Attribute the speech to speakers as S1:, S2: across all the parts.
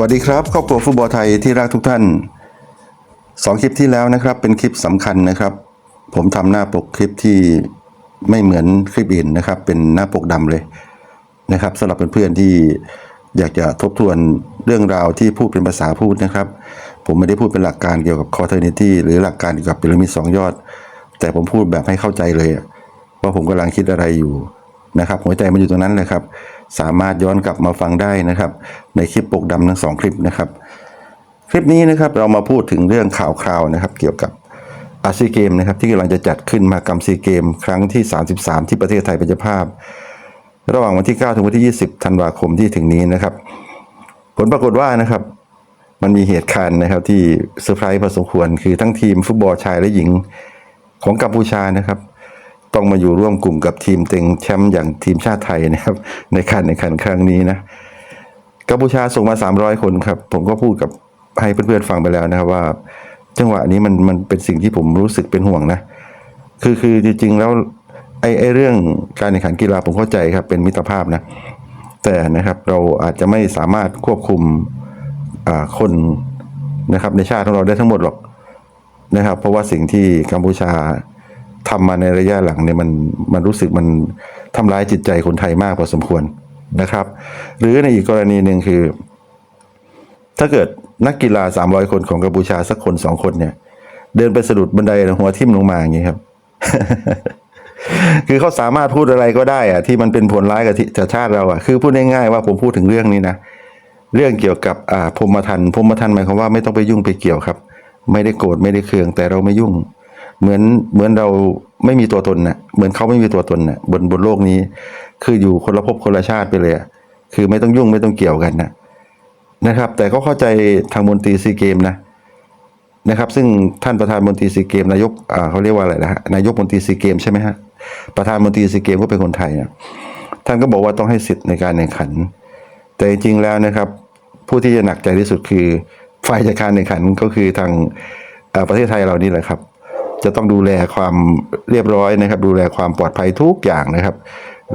S1: วัสดีครับครอบครัวฟุตบอลไทยที่รักทุกท่านสองคลิปที่แล้วนะครับ เป็นคลิปสำคัญนะครับ ผมทำหน้าปกคลิปที่ไม่เหมือนคลิปอื่นนะครับ เป็นหน้าปกดำเลยนะครับสำหรับเพื่อนๆที่อยากจะทบทวนเรื่องราวที่พูดเป็นภาษาพูดนะครับ ผมไม่ได้พูดเป็นหลักการเกี่ยวกับคอเทอร์นิตี้หรือหลักการเกี่ยวกับพีระมิดสองยอด แต่ผมพูดแบบให้เข้าใจเลยว่าผมกำลังคิดอะไรอยู่ นะครับ หัวใจมันอยู่ตรงนั้นเลยครับ สามารถย้อนกลับมาฟังได้นะครับ ในคลิปปกดำทั้งสองคลิปนะครับ คลิปนี้นะครับเรามาพูดถึงเรื่องข่าวคราวนะครับ เกี่ยวกับอาซีเกมนะครับ ที่กำลังจะจัดขึ้นมากรรมซีเกม ครั้งที่ 33 ที่ประเทศไทยเป็นเจ้าภาพ ระหว่างวันที่ 9 ถึงวันที่ 20 ธันวาคมที่ถึงนี้นะครับ ผลปรากฏว่านะครับมันมีเหตุการณ์นะครับที่เซอร์ไพรส์พอสมควร คือทั้งทีมฟุตบอลชายและหญิงของกัมพูชานะครับ ต้องมาอยู่ร่วมกลุ่มกับทีมเต็งแชมป์อย่างทีมชาติไทยนะครับ ในการแข่งขันครั้งนี้นะกัมพูชาส่งมา 300 คนครับ ผมก็พูดกับให้เพื่อนๆฟังไปแล้วนะครับว่า จังหวะนี้มันมันเป็นสิ่งที่ผมรู้สึกเป็นห่วงนะ คือคือจริงๆแล้วไอ้ไอ้เรื่องการแข่งขันกีฬาผมเข้าใจครับเป็นมิตรภาพนะ แต่นะครับเราอาจจะไม่สามารถควบคุมอ่าคนนะครับในชาติของเราได้ทั้งหมดหรอกนะครับ เพราะว่าสิ่งที่กัมพูชา ทำมาในระยะหลังเนี่ยมันมันรู้สึกมันทำร้ายจิตใจคนไทยมากพอสมควรนะครับ หรือในอีกกรณีหนึ่งคือ ถ้าเกิดนักกีฬา 300 คนของกัมพูชาสักคนสองคนเนี่ย เดินไปสะดุดบันไดหัวทิ่มลงมาอย่างนี้ครับ คือเขาสามารถพูดอะไรก็ได้อะที่มันเป็นผลร้ายกับชาติเราอะคือพูดง่ายๆว่าผมพูดถึงเรื่องนี้นะเรื่องเกี่ยวกับอ่าพรมทันพรมทันหมายความว่าไม่ต้องไปยุ่งไปเกี่ยวครับ ไม่ได้โกรธไม่ได้เคืองแต่เราไม่ยุ่ง เหมือนเหมือนเราไม่มีตัวตนนะเหมือนเขาไม่มีตัวตนนะบนบนโลกนี้ คืออยู่คนละภพคนละชาติไปเลยคือไม่ต้องยุ่งไม่ต้องเกี่ยวกันนะนะครับ แต่ก็เข้าใจทางมนตรีซีเกมนะนะครับ ซึ่งท่านประธานมนตรีซีเกมนายกอ่าเขาเรียกว่าอะไรนะฮะนายกมนตรีซีเกมใช่ไหมฮะประธานมนตรีซีเกมก็เป็นคนไทยนะท่านก็บอกว่าต้องให้สิทธิ์ในการแข่งขัน แต่จริงๆแล้วนะครับ ผู้ที่จะหนักใจที่สุดคือฝ่ายจัดการแข่งขันก็คือทางอ่อประเทศไทยเรานี่แหละครับ จะต้องดูแลความเรียบร้อยนะครับ ดูแลความปลอดภัยทุกอย่างนะครับ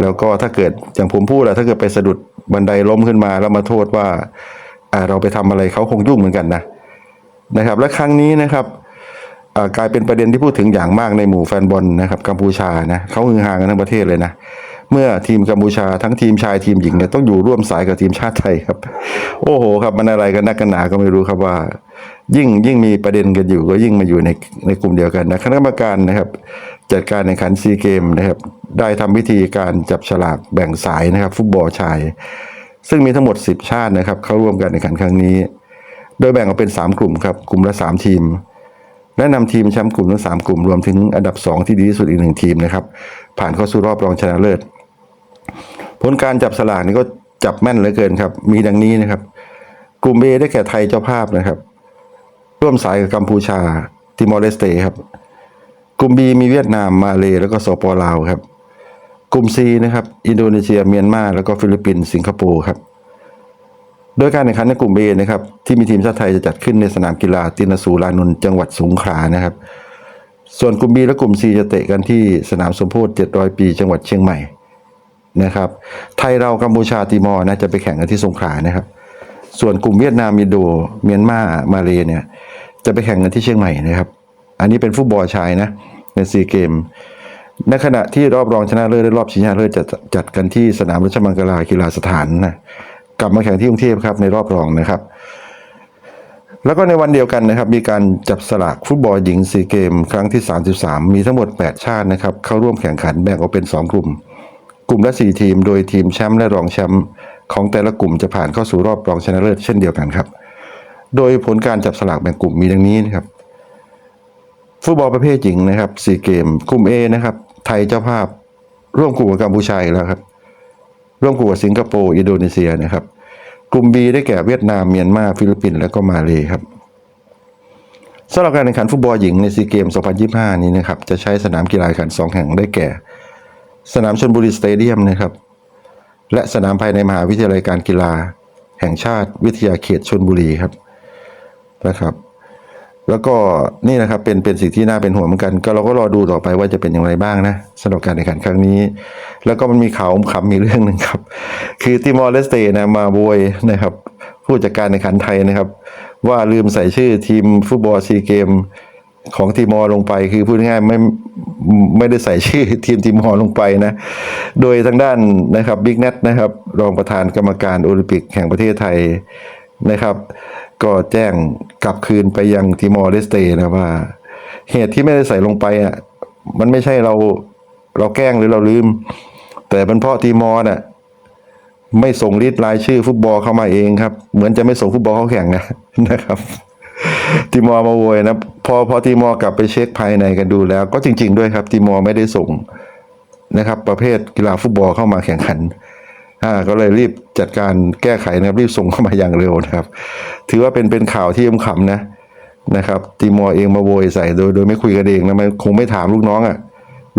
S1: แล้วก็ถ้าเกิดอย่างผมพูดอะถ้าเกิดไปสะดุดบันไดล้มขึ้นมาแล้วมาโทษว่าเราไปทำอะไรเขาคงยุ่งเหมือนกันนะนะครับ และครั้งนี้นะครับกลายเป็นประเด็นที่พูดถึงอย่างมากในหมู่แฟนบอลนะครับกัมพูชานะเขาฮือฮากันทั้งประเทศเลยนะ เมื่อทีมกัมพูชาทั้งทีมชายทีมหญิงเนี่ยต้องอยู่ร่วมสายกับทีมชาติไทยครับ โอ้โหครับมันอะไรกันนักกันหนาก็ไม่รู้ครับว่า ยิ่งยิ่งมีประเด็นกันอยู่ก็ยิ่งมาอยู่ในในกลุ่มเดียวกันนะคณะกรรมการนะครับ จัดการแข่งขันซีเกมนะครับ ได้ทำพิธีการจับฉลากแบ่งสายนะครับ ฟุตบอลชาย ซึ่งมีทั้งหมด 10 ชาตินะครับ เข้าร่วมการแข่งขันครั้งนี้ โดยแบ่งออกเป็น 3 กลุ่มครับกลุ่มละ 3 ทีมและนำทีมแชมป์กลุ่มทั้ง3กลุ่มรวมถึงอันดับ 2 ที่ดีที่สุดอีกหนึ่งทีมนะครับ ผ่านเข้าสู่รอบรองชนะเลิศ ผลการจับสลากนี่ก็จับแม่นเหลือเกินครับ มีดังนี้นะครับ กลุ่ม A ได้แก่ไทยเจ้าภาพนะครับ ร่วมสายกับกัมพูชาติมอร์เลสเตครับ กลุ่ม B มีเวียดนามมาเลแล้วก็สปลาวครับ กลุ่ม C นะครับอินโดนีเซียเมียนมาแล้วก็ฟิลิปปินส์สิงคโปร์ครับโดยการแข่งขันในกลุ่ม B นะครับที่มีทีมชาติไทยจะจัดขึ้นในสนามกีฬาตินสูรานนท์จังหวัดสงขลานะครับ ส่วนกลุ่ม B และกลุ่ม C จะเตะกันที่สนามสมโพธิ700 ปี จังหวัดเชียงใหม่ นะครับ ไทยเรากัมพูชาติมอร์นะจะไปแข่งกันที่สงขลานะครับ ส่วนกลุ่มเวียดนามอินโดเมียนมามาเลเนี่ย จะไปแข่งกันที่เชียงใหม่นะครับ อันนี้เป็นฟุตบอลชายนะในซีเกมในขณะที่รอบรองชนะเลิศและรอบชิงชนะเลิศจะจัดกันที่สนามราชมังคลากีฬาสถานนะกลับมาแข่งที่กรุงเทพครับในรอบรองนะครับ แล้วก็ในวันเดียวกันนะครับ มีการจับสลากฟุตบอลหญิงซีเกม ครั้งที่ 33 มีทั้งหมด 8 ชาตินะครับ เข้าร่วมแข่งขันแบ่งออกเป็น 2 กลุ่ม กลุ่มละ 4 ทีม โดยทีมแชมป์และรองแชมป์ของแต่ละกลุ่มจะผ่านเข้าสู่รอบรองชนะเลิศเช่นเดียวกันครับ โดยผลการจับสลากแบ่งกลุ่มมีดังนี้นะครับฟุตบอลประเภทหญิงนะครับซีเกมกลุ่ม A นะครับไทยเจ้าภาพร่วมกลุ่มกับกัมพูชาแล้วครับ ร่วมกลุ่มกับสิงคโปร์อินโดนีเซียนะครับ กลุ่ม B ได้แก่เวียดนามเมียนมาฟิลิปปินส์และก็มาเลยครับสำหรับการแข่งขันฟุตบอลหญิงในซีเกม 2025 นี้นะครับจะใช้สนามกีฬาแข่งสองแห่งได้แก่ สนามชลบุรีสเตเดียมนะครับ และสนามภายในมหาวิทยาลัยการกีฬา แห่งชาติวิทยาเขตชลบุรีครับนะครับ แล้วก็นี่นะครับเป็นเป็นสิ่งที่น่าเป็นห่วงเหมือนกัน ก็เราก็รอดูต่อไปว่าจะเป็นอย่างไรบ้างนะสำหรับการแข่งขันครั้งนี้ แล้วก็มันมีข่าวขำมีเรื่องหนึ่งครับ คือติมอร์เลสเตนะมาโวยนะครับผู้จัดการในขันไทยนะครับ ว่าลืมใส่ชื่อทีมฟุตบอลซีเกม ของทีมอลงไปคือพูดง่ายๆไม่ไม่ได้ใส่ชื่อทีมทีมอลงไปนะ โดยทางด้านนะครับบิ๊กเนทนะครับ รองประธานกรรมการโอลิมปิกแห่งประเทศไทยนะครับ ก็แจ้งกลับคืนไปยังทีมอร์เลสเตนะว่า เหตุที่ไม่ได้ใส่ลงไปอะมันไม่ใช่เราเราแกล้งหรือเราลืม แต่เป็นเพราะทีมอร์น่ะไม่ส่งลิสต์รายชื่อฟุตบอลเข้ามาเองครับ เหมือนจะไม่ส่งฟุตบอลเข้าแข่งนะนะครับ ทีมอร์มาโวยนะพอพอทีมอร์กลับไปเช็คภายในกันดูแล้ว ก็จริง ๆ ด้วยครับทีมอร์ไม่ได้ส่งนะครับ ประเภทกีฬาฟุตบอลเข้ามาแข่งขันอ่าก็เลยรีบจัดการแก้ไขนะครับรีบส่งเข้ามาอย่างเร็วนะครับ ถือว่าเป็นเป็นข่าวที่ยมขำนะนะครับทีมอร์เองมาโวยใส่โดยโดยไม่คุยกันเองนะมันคงไม่ถามลูกน้องอะ่ะ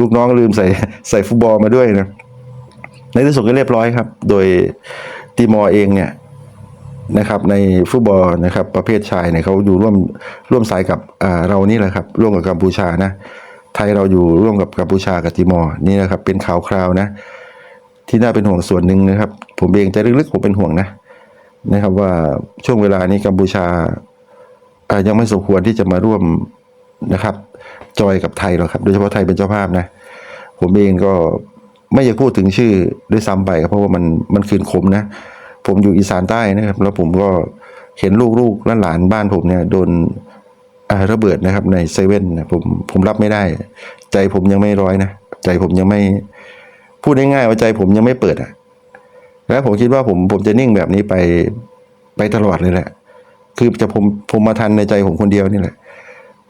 S1: ลูกน้องลืมใส่ใส่ฟุตบอลมาด้วยนะในที่สุดก็เรียบร้อยครับ โดยตีมอร์เองเนี่ย นะครับในฟุตบอลนะครับประเภทชายเนี่ยเขาอยู่ร่วมร่วมสายกับอ่าเรานี่แหละครับร่วมกับกัมพูชานะไทยเราอยู่ร่วมกับกัมพูชากับติมอร์นี่นะครับเป็นข่าวคราวนะที่น่าเป็นห่วงส่วนหนึ่งนะครับ ผมเองใจลึกๆผมเป็นห่วงนะนะครับว่าช่วงเวลานี้กัมพูชาอ่ายังไม่สมควรที่จะมาร่วมนะครับ จอยกับไทยหรอกครับ โดยเฉพาะไทยเป็นเจ้าภาพนะ ผมเองก็ไม่อยากพูดถึงชื่อด้วยซ้ำไปครับเพราะว่ามันมันคืนคมนะ ผมอยู่อีสานใต้นะครับ แล้วผมก็เห็นลูกๆและหลานบ้านผมเนี่ยโดนระเบิดนะครับ ในเซเว่นนะผมผมรับไม่ได้ ใจผมยังไม่ร้อยนะใจผมยังไม่พูดง่ายๆว่าใจผมยังไม่เปิดอะ แล้วผมคิดว่าผมผมจะนิ่งแบบนี้ไปไปตลอดเลยแหละ คือจะผมผมมาทันในใจผมคนเดียวนี่แหละ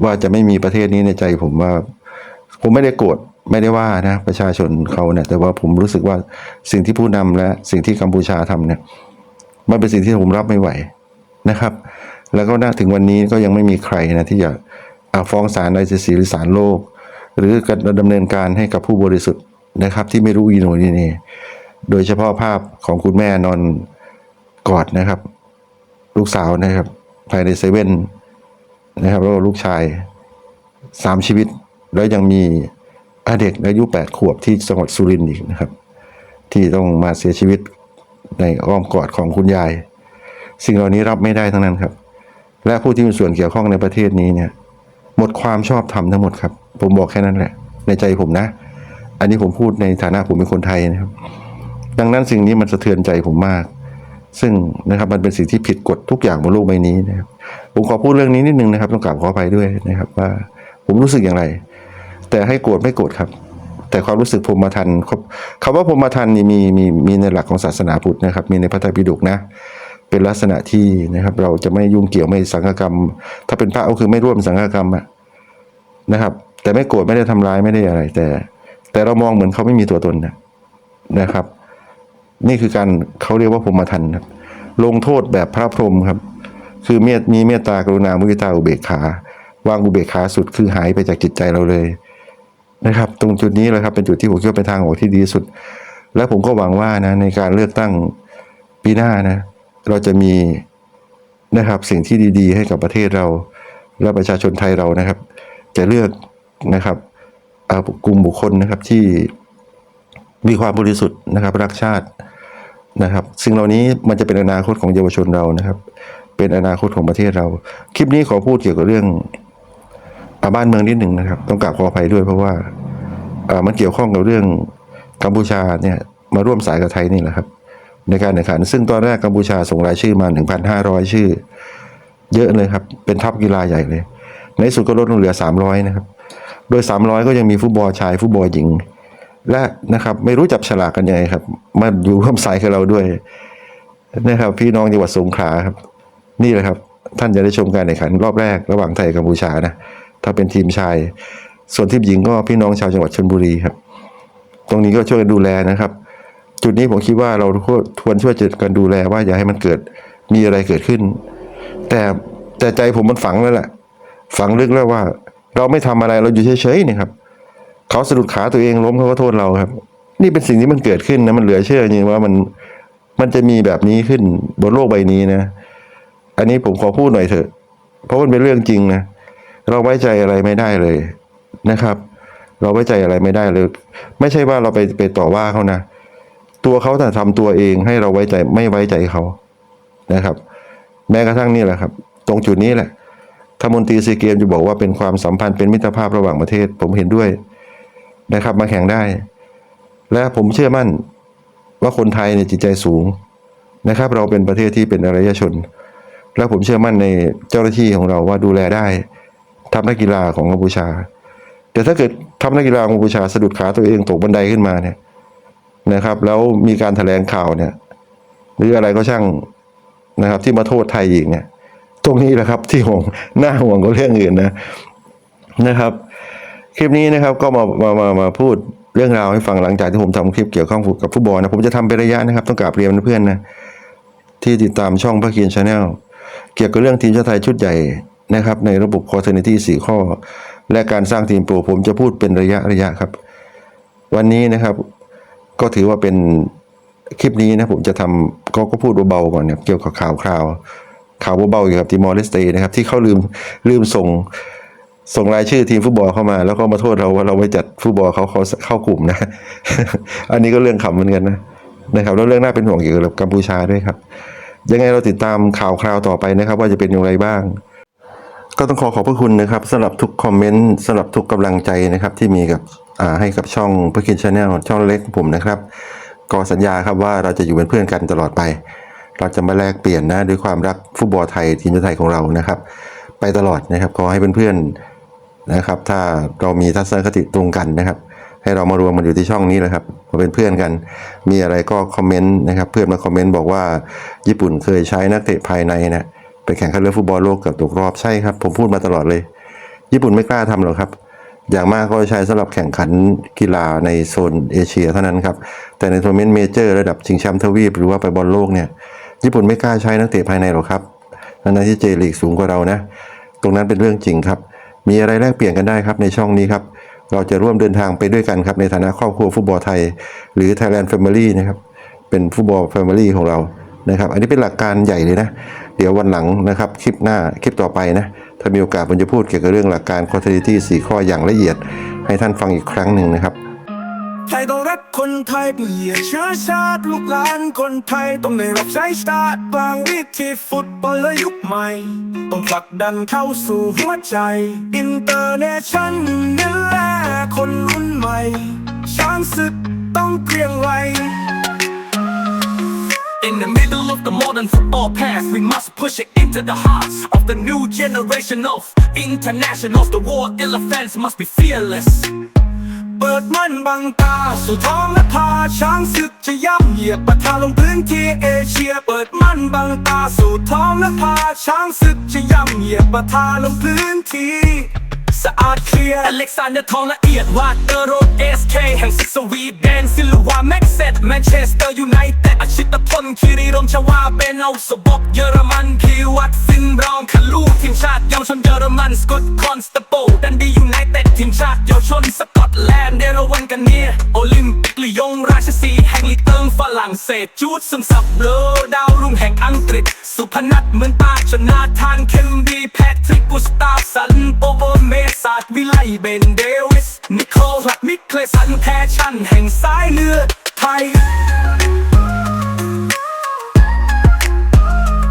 S1: ว่าจะไม่มีประเทศนี้ในใจผมว่า ผมไม่ได้โกรธไม่ได้ว่านะประชาชนเขาเนี่ย แต่ว่าผมรู้สึกว่าสิ่งที่ผู้นำและสิ่งที่กัมพูชาทำเนี่ย มันเป็นสิ่งที่ผมรับไม่ไหวนะครับ แล้วก็น่าถึงวันนี้ก็ยังไม่มีใครนะที่จะอ่าฟ้องศาลไอซีซีหรือศาลโลก หรือการดำเนินการให้กับผู้บริสุทธิ์นะครับ ที่ไม่รู้อีโหนอีเหนี่โดยเฉพาะภาพของคุณแม่นอนกอดนะครับ ลูกสาวนะครับภายในเซเว่นนะครับแล้วก็ลูกชายสามชีวิต แล้วยังมีเด็กอายุแปดขวบที่จังหวัดสุรินทร์อีกนะครับ ที่ต้องมาเสียชีวิต ในอ้อมกอดของคุณยาย สิ่งเหล่านี้รับไม่ได้ทั้งนั้นครับ และผู้ที่มีส่วนเกี่ยวข้องในประเทศนี้เนี่ย หมดความชอบธรรมทั้งหมดครับ ผมบอกแค่นั้นแหละ ในใจผมนะ อันนี้ผมพูดในฐานะผมเป็นคนไทยนะครับ ดังนั้นสิ่งนี้มันสะเทือนใจผมมาก ซึ่งนะครับมันเป็นสิ่งที่ผิดกฎทุกอย่างบนโลกใบนี้นะครับผมขอพูดเรื่องนี้นิดนึงนะครับ ต้องกราบขออภัยด้วยนะครับ ว่าผมรู้สึกอย่างไร แต่ให้โกรธไม่โกรธครับ แต่ความรู้สึกพรหมทันครบคำว่าพรหมทันนี่มีมีมีในหลักของศาสนาพุทธนะครับ มีในพระไตรปิฎกนะเป็นลักษณะที่นะครับ เราจะไม่ยุ่งเกี่ยวไม่สังฆกรรม ถ้าเป็นพระก็คือไม่ร่วมสังฆกรรมนะครับ แต่ไม่โกรธไม่ได้ทำร้ายไม่ได้อะไร แต่ แต่เรามองเหมือนเขาไม่มีตัวตนนะนะครับ นี่คือการเขาเรียกว่าพรหมทันครับ ลงโทษแบบพระพรหมครับ คือเมตมีเมตตากรุณามุทิตาอุเบกขา วางอุเบกขาสุดคือหายไปจากจิตใจเราเลย นะครับ ตรงจุดนี้แหละครับเป็นจุดที่ผมคิดว่าเป็นทางออกที่ดีสุด และผมก็หวังว่านะในการเลือกตั้งปีหน้านะเราจะมีนะครับสิ่งที่ดีๆ ให้กับประเทศเรา และประชาชนไทยเรานะครับ จะเลือกนะครับอากลุ่มบุคคลนะครับที่มีความบริสุทธิ์นะครับรักชาตินะครับสิ่งเหล่านี้มันจะเป็นอนาคตของเยาวชนเรานะครับ เป็นอนาคตของประเทศเรา คลิปนี้ขอพูดเกี่ยวกับเรื่อง บ้านเมืองนิดหนึ่งนะครับ ต้องกราบขออภัยด้วยเพราะว่าอ่ามันเกี่ยวข้องกับเรื่องกัมพูชาเนี่ยมาร่วมสายกับไทยนี่แหละครับ ในการแข่งขัน ซึ่งตอนแรกกัมพูชาส่งรายชื่อมา 1,500 ชื่อ เยอะเลยครับ เป็นทัพกีฬาใหญ่เลย ในสุดก็ลดลงเหลือ 300 นะครับ โดย 300 ก็ยังมีฟุตบอลชายฟุตบอลหญิง และนะครับไม่รู้จับฉลากกันยังไงครับมาอยู่ร่วมสายกับเราด้วยนะครับ พี่น้องจังหวัดสงขลาครับ นี่แหละครับ ท่านจะได้ชมการแข่งขันรอบแรกระหว่างไทยกัมพูชานะ ถ้าเป็นทีมชาย ส่วนทีมหญิงก็พี่น้องชาวจังหวัดชลบุรีครับ ตรงนี้ก็ช่วยกันดูแลนะครับ จุดนี้ผมคิดว่าเราควรช่วยกันดูแลว่าอย่าให้มันเกิดมีอะไรเกิดขึ้น แต่แต่ใจผมมันฝังแล้วแหละฝังลึกแล้วว่า เราไม่ทำอะไรเราอยู่เฉยๆนี่ครับเขาสะดุดขาตัวเองล้มเขาก็โทษเราครับ นี่เป็นสิ่งที่มันเกิดขึ้นนะมันเหลือเชื่อจริงว่ามันมันจะมีแบบนี้ขึ้นบนโลกใบนี้นะ อันนี้ผมขอพูดหน่อยเถอะ เพราะมันเป็นเรื่องจริงนะ เราไว้ใจอะไรไม่ได้เลยนะครับ เราไว้ใจอะไรไม่ได้เลย ไม่ใช่ว่าเราไปไปต่อว่าเขานะ ตัวเขาแต่ทำตัวเองให้เราไว้ใจไม่ไว้ใจเขานะครับ แม้กระทั่งนี่แหละครับ ตรงจุดนี้แหละถ้ามนตรีซีเกมจะบอกว่าเป็นความสัมพันธ์เป็นมิตรภาพระหว่างประเทศ ผมเห็นด้วยนะครับ มาแข่งได้ และผมเชื่อมั่นว่าคนไทยเนี่ยจิตใจสูงนะครับ เราเป็นประเทศที่เป็นอารยชน และผมเชื่อมั่นในเจ้าหน้าที่ของเราว่าดูแลได้ ทัพนักกีฬาของกัมพูชา แต่ถ้าเกิดทัพนักกีฬาของกัมพูชาสะดุดขาตัวเองตกบันไดขึ้นมาเนี่ยนะครับ แล้วมีการแถลงข่าวเนี่ย หรืออะไรก็ช่างนะครับ ที่มาโทษไทยอีกเนี่ย ตรงนี้แหละครับ ที่ห่วงน่าห่วงกว่าเรื่องอื่นนะนะครับ คลิปนี้นะครับก็มามามามาพูดเรื่องราวให้ฟังหลังจากที่ผมทำคลิปเกี่ยวข้องกับฟุตบอลนะผมจะทำเป็นระยะนะครับ ต้องกราบเรียนเพื่อนนะที่ติดตามช่องพระเคียนชาแนลเกี่ยวกับเรื่องทีมชาติไทยชุดใหญ่ นะครับในระบบคอร์เทนิตี้สี่ข้อ และการสร้างทีมโปรผมจะพูดเป็นระยะระยะครับ วันนี้นะครับก็ถือว่าเป็นคลิปนี้นะผมจะทำก็ก็พูดเบาๆก่อนเนี่ยเกี่ยวกับข่าวคราว ข่าวเบาๆเกี่ยวกับติมอร์เลสเตนะครับที่เขาลืมลืมส่งส่งรายชื่อทีมฟุตบอลเข้ามา แล้วก็มาโทษเราว่าเราไม่จัดฟุตบอลเขาเขาเข้ากลุ่มนะ อันนี้ก็เรื่องขำเหมือนกันนะนะครับแล้วเรื่องน่าเป็นห่วงเกี่ยวกับกัมพูชาด้วยครับ ยังไงเราติดตามข่าวคราวต่อไปนะครับ ว่าจะเป็นอย่างไรบ้าง ก็ต้องขอขอบพระคุณนะครับสำหรับทุกคอมเมนต์สำหรับทุกกำลังใจนะครับที่มีกับให้กับช่องพระคินชาแนลช่องเล็กของผมนะครับก็สัญญาครับว่าเราจะอยู่เป็นเพื่อนกันตลอดไป เราจะมาแลกเปลี่ยนนะด้วยความรักฟุตบอลไทยทีมชาติไทยของเรานะครับ ไปตลอดนะครับขอให้เพื่อนๆนะครับ ถ้าเรามีทัศนคติตรงกันนะครับ ให้เรามารวมมันอยู่ที่ช่องนี้แหละครับมาเป็นเพื่อนกัน มีอะไรก็คอมเมนต์นะครับ เพื่อนมาคอมเมนต์บอกว่าญี่ปุ่นเคยใช้นักเตะภายในนะ ไปแข่งขันเรือฟุตบอลโลกกับตกรอบใช่ครับ ผมพูดมาตลอดเลย ญี่ปุ่นไม่กล้าทำหรอกครับ อย่างมากก็ใช้สำหรับแข่งขันกีฬาในโซนเอเชียเท่านั้นครับ แต่ในทัวร์เมนต์เมเจอร์ระดับชิงแชมป์ทวีปหรือว่าไปบอลโลกเนี่ย ญี่ปุ่นไม่กล้าใช้นักเตะภายในหรอกครับทั้งๆที่เจลีกสูงกว่าเรานะ ตรงนั้นเป็นเรื่องจริงครับ มีอะไรแลกเปลี่ยนกันได้ครับในช่องนี้ครับ เราจะร่วมเดินทางไปด้วยกันครับในฐานะครอบครัวฟุตบอลไทย หรือ Thailand Family นะครับ เป็นฟุตบอล Family ของเรา นะครับ อันนี้เป็นหลักการใหญ่เลยนะ เดี๋ยววันหลังนะครับคลิปหน้าคลิปต่อไปนะถ้ามีโอกาสผมจะพูดเกี่ยวกับเรื่องหลักการ continuity 4ข้ออย่างละเอียด ให้ท่านฟังอีกครั้งหนึ่งนะครับ
S2: ไทยต้องรักคนไทยเปลี่ยนเชื้อชาติลูกหลานคนไทยต้องได้รับใช้ชาติบางวิธีฟุตบอลและยุคใหม่ ต้องผลักดันเข้าสู่หัวใจอินเตอร์เนชั่นนี่แหละคนรุ่นใหม่ ช้างศึกต้องเกรียงไกร
S3: In the middle of the modern football past, we must push it into the hearts of the new generation of internationals. The war elephants must be fearless.
S2: เปิดมันบังตาสู่ท้องและพาช้างศึกจะย่ำเหยียบปะทะลงพื้นที่เอเชีย เปิดมันบังตาสู่ท้องและพาช้างศึกจะย่ำเหยียบปะทะลงพื้นที่ สะอาดเคลียร์
S3: อเล็กซานเดอร์ทองละเอียดวาดเตอร์โรดเอสเคแห่งซิกสวีเดนซิลวาแม็กเซตแมนเชสเตอร์ยูไนเต็ดอาชิตพลคิริรมชวาเบนเอาสบกเยอรมันพีวัตซินบรองคาลูทีมชาติเยาวชนเยอรมันสกอตคอนสตาโปดันดียูไนเต็ดทีมชาติเยาวชนสกอตแลนด์เดรวันกันเนียโอลิมปิกลียงราชสีแห่งลีเติงฝรั่งเศสจูดซึมซับเบลอดาวรุ่งแห่งอังกฤษ สุพนัทเหมือนตาชนาธานเคมบีแพทริกกุสตาฟสันโปโบเมสศาดวิไลเบนเดวิส นิโคลัดมิเคลสันแพชชั่นแห่งสายเลือดไทย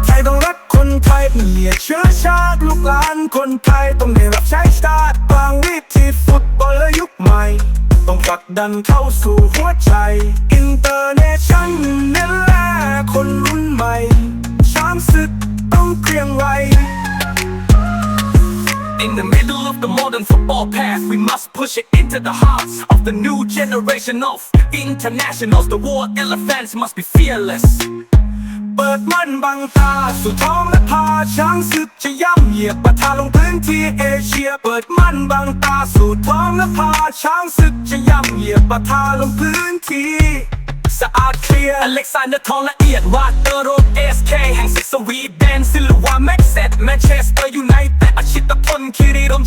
S2: ไทยต้องรักคนไทยเปลี่ยเชื้อชาติลูกหลานคนไทยต้องได้รับใช้ชาติบางวิธีฟุตบอลและยุคใหม่ ต้องผลักดันเข้าสู่หัวใจ อินเตอร์เนชั่นนี่แลคนรุ่นใหม่ ช้างศึกต้องเกรียงไกร
S3: In the middle of the modern football past, we must push it into the hearts of the new generation of internationals. The war elephants must be fearless.
S2: เปิดมันบังตาสู่ท้องและพาช้างศึกจะย่ำเหยียบปะทะลงพื้นที่เอเชีย เปิดมันบังตาสู่ท้องและพาช้างศึกจะย่ำเหยียบปะทะลงพื้นที่สะอาดเคลียร์
S3: อเล็กซานเดอร์ทองละเอียดวาดเตอร์โรดเอสเคแห่งซิกสวีเดนซิลวาแม็กเซตแมนเชสเตอร์ยูไน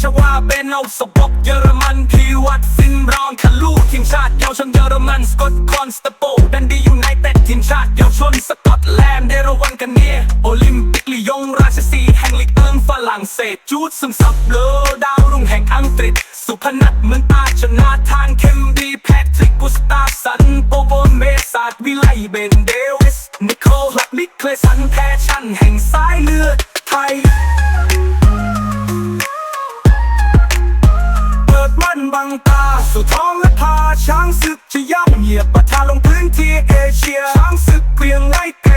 S3: ชวาเบนเอาสบกเยอรมันพีวัตซินรองคาลูทีมชาติเยาวชนเยอรมันสกอตคอนสตโปดันดียูไนเต็ดทีมชาติเยาวชนสกอตแลนด์เดรวันกันเนียโอลิมปิกลียงราชสีแห่งลีกเอิงฝรั่งเศสจูดซึมซับเบลอดาวรุ่งแห่งอังกฤษ สุพนัทเมือนตาชนาธานเคมบีแพทริกกุสตาสันโปโบเมสาดวิไลเบนเดวิสนิโคลลักนิเคลสันแพชชั่นแห่งสายเลือดไทย
S2: สู่ท้องและพาช้างศึกจะย่ำเหยียบปะทะลงพื้นที่เอเชียช้างศึกเกรียงไล่ไกล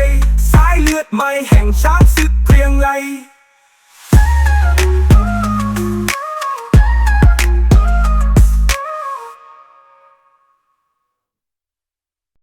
S2: สายเลือดใหม่แห่งช้างศึกเกรียงไล่